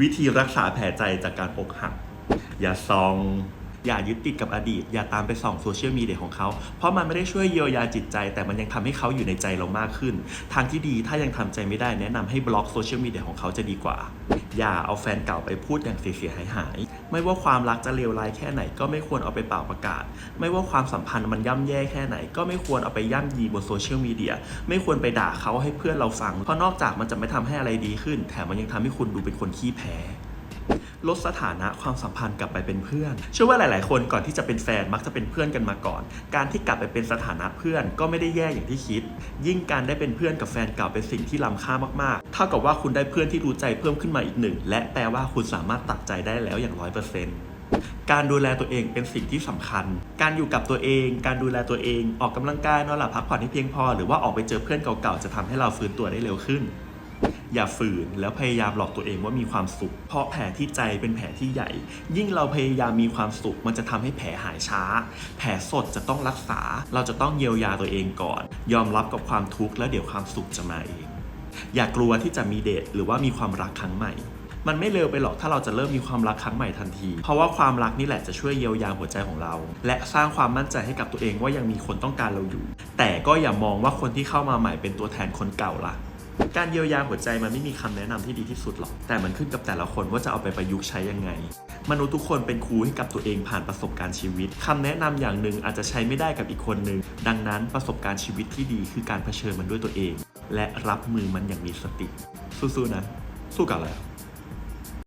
วิธีรักษาแผลใจจากการอกหัก อย่าซอง อย่ายึดติดกับอดีต อย่าตามไปส่องโซเชียลมีเดียของเขา เพราะมันไม่ได้ช่วยเยียวยาจิตใจ แต่มันยังทำให้เขาอยู่ในใจเรามากขึ้น ทางที่ดีถ้ายังทำใจไม่ได้แนะนำให้บล็อกโซเชียลมีเดียของเขาจะดีกว่า อย่าเอาแฟนเก่าไปพูดอย่างเสียหายหายไม่ว่าความรักจะเลวร้ายแค่ไหนก็ไม่ควรเอาไปเป่าประกาศ ไม่ว่าความสัมพันธ์มันย่ำแย่แค่ไหน ก็ไม่ควรเอาไปย่ำยีบนโซเชียลมีเดีย ไม่ควรไปด่าเขาให้เพื่อนเราฟัง เพราะนอกจากมันจะไม่ทำให้อะไรดีขึ้น แถมมันยังทำให้คุณดูเป็นคนขี้แพ้ ลดสถานะความสัมพันธ์กลับไปเป็นเพื่อน เชื่อว่าหลาย ๆ คนก่อนที่จะเป็นแฟนมักจะเป็นเพื่อนกันมาก่อน การที่กลับไปเป็นสถานะเพื่อนก็ไม่ได้แย่อย่างที่คิด ยิ่งการได้เป็นเพื่อนกับแฟนเก่าเป็นสิ่งที่ล้ำค่ามาก ๆ เท่ากับว่าคุณได้เพื่อนที่รู้ใจเพิ่มขึ้นมาอีกหนึ่ง และแปลว่าคุณสามารถตัดใจได้แล้วอย่างร้อยเปอร์เซ็นต์การดูแลตัวเองเป็นสิ่งที่สำคัญ การอยู่กับตัวเอง การดูแลตัวเอง ออกกำลังกาย นอนหลับพักผ่อนให้เพียงพอ หรือว่าออกไปเจอเพื่อนเก่าๆ จะทำให้เราฟื้นตัวได้เร็วขึ้น อย่าฝืนแล้วพยายามหลอกตัวเองว่ามีความสุข เพราะแผลที่ใจเป็นแผลที่ใหญ่ ยิ่งเราพยายามมีความสุขมันจะทำให้แผลหายช้า แผลสดจะต้องรักษา เราจะต้องเยียวยาตัวเองก่อน ยอมรับกับความทุกข์แล้วเดี๋ยวความสุขจะมาเอง อย่ากลัวที่จะมีเดทหรือว่ามีความรักครั้งใหม่มันไม่เร็วไปหรอกถ้าเราจะเริ่มมีความรักครั้งใหม่ทันที เพราะว่าความรักนี่แหละจะช่วยเยียวยาหัวใจของเรา และสร้างความมั่นใจให้กับตัวเองว่ายังมีคนต้องการเราอยู่ แต่ก็อย่ามองว่าคนที่เข้ามาใหม่เป็นตัวแทนคนเก่าล่ะ การเยียวยาหัวใจมันไม่มีคำแนะนำที่ดีที่สุดหรอก แต่มันขึ้นกับแต่ละคนว่าจะเอาไปประยุกต์ใช้ยังไง มนุษย์ทุกคนเป็นครูให้กับตัวเองผ่านประสบการณ์ชีวิตคำแนะนำอย่างหนึ่งอาจจะใช้ไม่ได้กับอีกคนหนึ่ง ดังนั้นประสบการณ์ชีวิตที่ดีคือการเผชิญมันด้วยตัวเอง และรับมือมันอย่างมีสติ สู้ๆนะ สู้กับอะไร